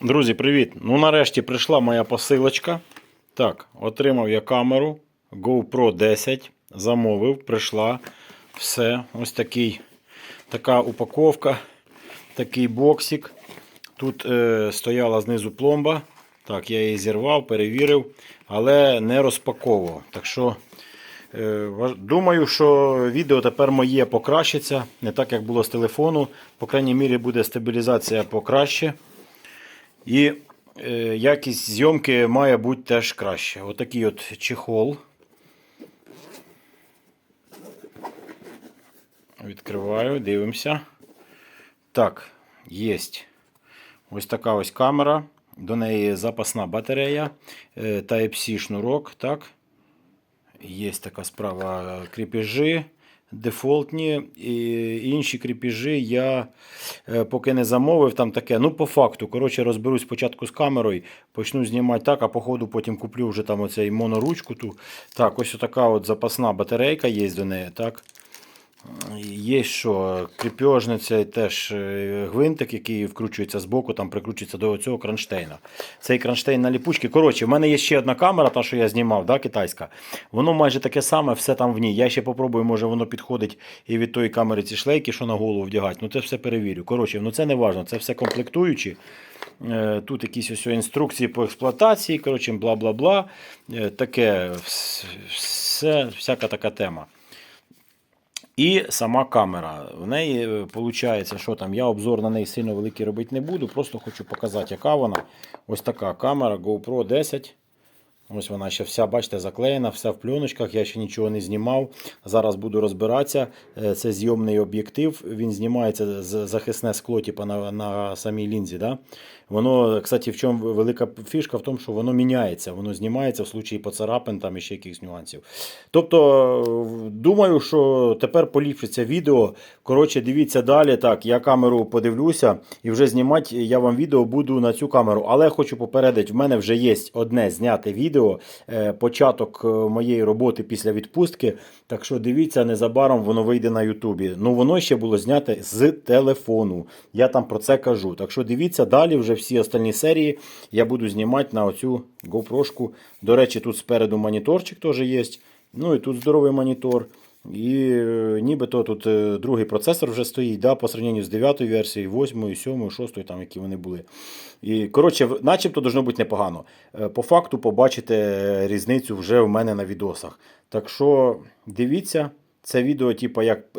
Друзі, привіт! Ну нарешті прийшла моя посилочка. Так, отримав я камеру GoPro 10. Замовив, прийшла. Все. Ось такий, така упаковка, такий боксик. Тут е, стояла знизу пломба. Так, я її зірвав, перевірив, але не розпаковував. Так що Е, Думаю, що відео тепер моє покращиться, не так як було з телефону. По крайній мірі буде стабілізація покраще. І е, якість зйомки має бути теж краще. Отакий от чехол. Відкриваю, дивимося. Так, є. Ось така ось камера. До неї запасна батарея, е, Type-C шнурок. Так. Є така справа кріпежі дефолтні. І інші кріпіжі я е, поки не замовив. Там таке. Ну, по факту. Коротше, розберусь спочатку з камерою, почну знімати так, а по ходу потім куплю вже там оцей моноручку. Ту. Так, ось така от запасна батарейка є до неї. так. Є що, кріпежниця теж е, гвинтик, який вкручується з боку, там прикручується до цього кронштейна. Цей кронштейн на ліпучки. Коротше, в мене є ще одна камера, та, що я знімав, да, китайська. Воно майже таке саме, все там в ній. Я ще попробую, може воно підходить і від тої камери ці шлейки, що на голову вдягати. Ну це все перевірю. Коротше, ну це не важливо, це все комплектуючі. Е, Тут якісь ось інструкції по експлуатації, коротше, бла-бла-бла. Е, Таке все, всяка така тема. І сама камера. В неї виходить, що там, я обзор на неї сильно великий робити не буду, просто хочу показати, яка вона. Ось така камера GoPro 10. Ось вона ще вся, бачите, заклеєна, вся в пленочках, я ще нічого не знімав. Зараз буду розбиратися. Е, Це зйомний об'єктив. Він знімається з захисне скло, типу, на, на самій лінзі. Да? Воно, кстати, в чому велика фішка в тому, що воно міняється, воно знімається в случаї поцарапин там і ще якихось нюансів. Тобто, думаю, що тепер поліпшиться відео. Коротше, дивіться далі. Так, я камеру подивлюся і вже знімати я вам відео буду на цю камеру. Але хочу попередити, в мене вже є одне зняте відео, е, початок е, моєї роботи після відпустки. Так що дивіться, незабаром воно вийде на Ютубі. Ну воно ще було зняте з телефону. Я там про це кажу. Так що дивіться далі вже всі остальні серії я буду знімати на оцю GoPro. До речі, тут спереду моніторчик теж є. Ну і тут здоровий монітор. І е, нібито тут е, другий процесор вже стоїть, да, по сравненню з 9 версією, 8, 7, 6, там, які вони були. І, коротше, начебто должно бути непогано. Е, По факту побачите різницю вже в мене на відосах. Так що дивіться, це відео, типу, як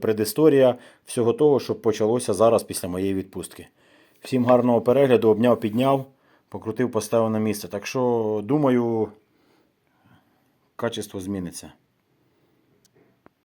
предісторія всього того, що почалося зараз після моєї відпустки. Всім гарного перегляду, обняв, підняв, покрутив, поставив на місце. Так що, думаю, качество зміниться.